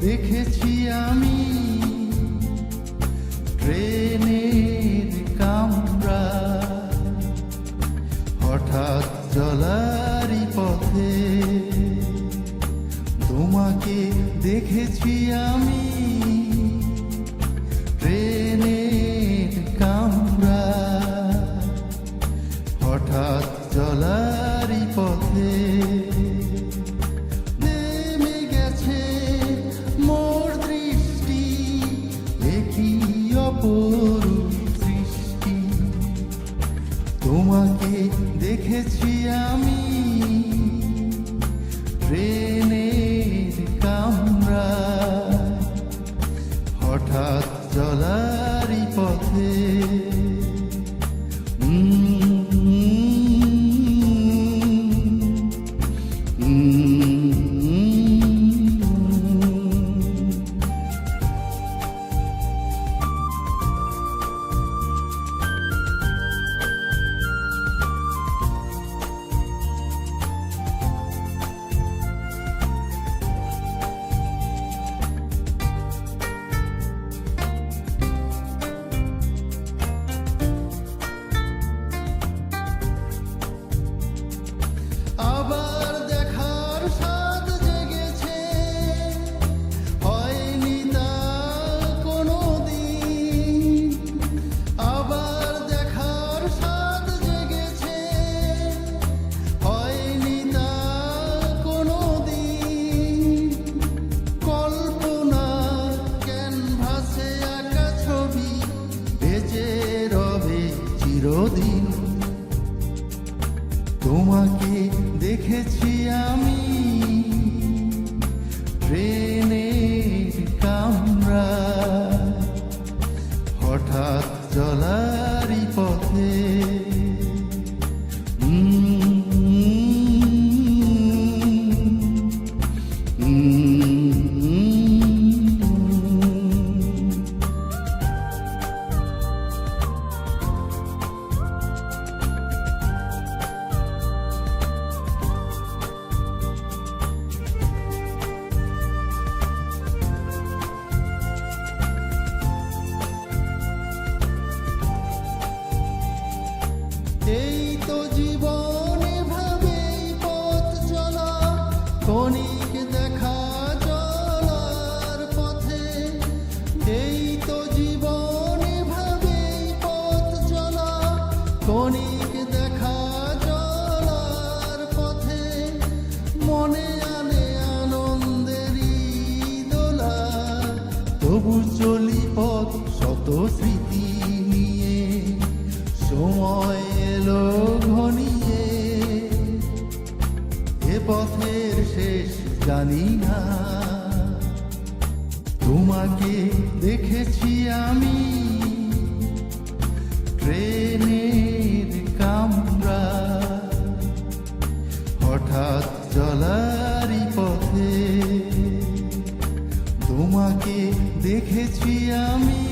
দেখেছি আমি। ট্রেনের কামরা। হঠাৎ চলারি পথে তোমাকে দেখেছি আমি। ট্রেনের কামরা। হঠাৎ চলারি পথে Oh. তোমাকে দেখেছি আমি। ট্রেনের কামরা। হঠাৎ চলারি পথে সময় এলো ঘনিয়ে। এ পথের শেষ জানি না। তোমাকে দেখেছি আমি। ট্রেনের কামরা। হঠাৎ চলারি পথে তোমাকে দেখেছি আমি।